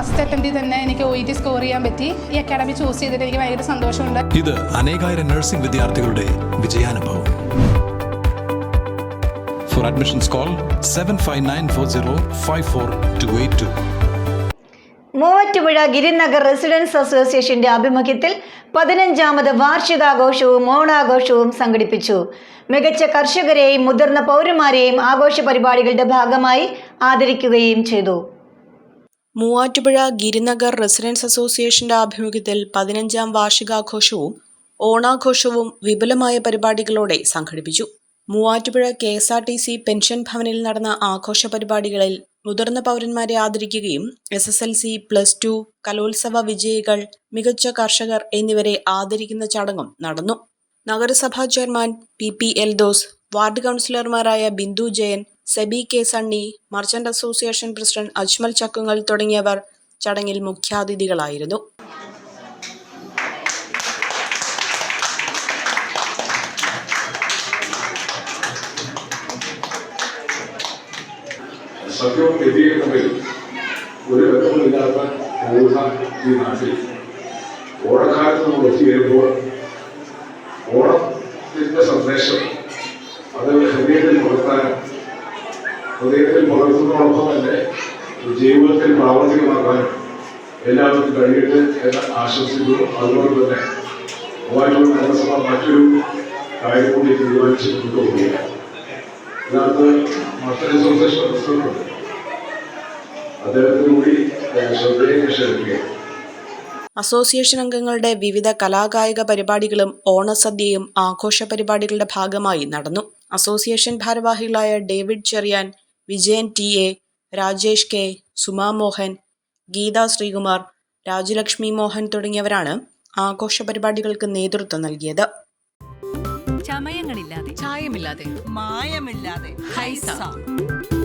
First അറ്റംപ്റ്റിൽ തന്നെ എനിക്ക് O T score ചെയ്യാൻ പറ്റി. ഈ അക്കാഡമി ചൂസ് ചെയ്തിട്ട് എനിക്ക് ഭയങ്കര സന്തോഷമുണ്ട്. ഇത് അനേകായിരം നഴ്സിംഗ് വിദ്യാർത്ഥികളുടെ വിജയാനുഭവം. For admissions call seven five nine four zero five four two eight two Muvattupuzha Girinagar residents അസോസിയേഷന്റെ ആഭിമുഖ്യത്തിൽ പതിനഞ്ചാമത് വാർഷികാഘോഷവും ഓണാഘോഷവും സംഘടിപ്പിച്ചു. മികച്ച കർഷകരെയും മുതിർന്ന പൗരന്മാരെയും ആഘോഷ പരിപാടികളുടെ ഭാഗമായി ആദരിക്കുകയും ചെയ്തു. മൂവാറ്റുപുഴ ഗിരിനഗർ റെസിഡൻസ് അസോസിയേഷന്റെ ആഭിമുഖ്യത്തിൽ പതിനഞ്ചാം വാർഷികാഘോഷവും ഓണാഘോഷവും വിപുലമായ പരിപാടികളോടെ സംഘടിപ്പിച്ചു. Muvattupuzha K S R T C pension ഭവനിൽ നടന്ന ആഘോഷ പരിപാടികളിൽ മുതിർന്ന പൗരന്മാരെ ആദരിക്കുകയും S S L C plus two കലോത്സവ വിജയികൾ മികച്ച കർഷകർ എന്നിവരെ ആദരിക്കുന്ന ചടങ്ങും നടന്നു. നഗരസഭാ chairman P P Eldhose ward കൗൺസിലർമാരായ Bindu Jayan Seby K Sunny merchant association president Ajmal Chakkungal തുടങ്ങിയവർ ചടങ്ങിൽ മുഖ്യാതിഥികളായിരുന്നു. ഓണത്തിന്റെ സന്ദേശം അത് ഹൃദയത്തിൽ പകർത്താനും ഹൃദയത്തിൽ പകർത്തുന്നതോടൊപ്പം തന്നെ ജീവിതത്തിൽ പ്രാവർത്തികമാക്കാൻ എല്ലാവർക്കും കഴിയട്ടെ എന്ന് ആശംസിക്കുന്നു. അതുപോലെ തന്നെ മൂവാറ്റൂർ നഗരസഭ മറ്റൊരു കാര്യം കൂടി തീരുമാനിച്ച് ഇതിനകത്ത് മറ്റൊരു അസോസിയേഷൻ പ്രസിഡന്റ് അദ്ദേഹത്തിന് കൂടി ശ്രദ്ധയെ ക്ഷണിക്കുകയാണ്. അസോസിയേഷൻ അംഗങ്ങളുടെ വിവിധ കലാകായിക പരിപാടികളും ഓണസദ്യയും ആഘോഷ പരിപാടികളുടെ ഭാഗമായി നടന്നു. അസോസിയേഷൻ ഭാരവാഹികളായ David Cherian Vijayan T. A. Rajesh K. Suma Mohan Geetha Sreekumar Rajalakshmi Mohan തുടങ്ങിയവരാണ് ആഘോഷ പരിപാടികൾക്ക് നേതൃത്വം നൽകിയത്. ചമയങ്ങളില്ലാതെ ചായമില്ലാതെ മായമില്ലാതെ ഹൈസ ഹൈസ.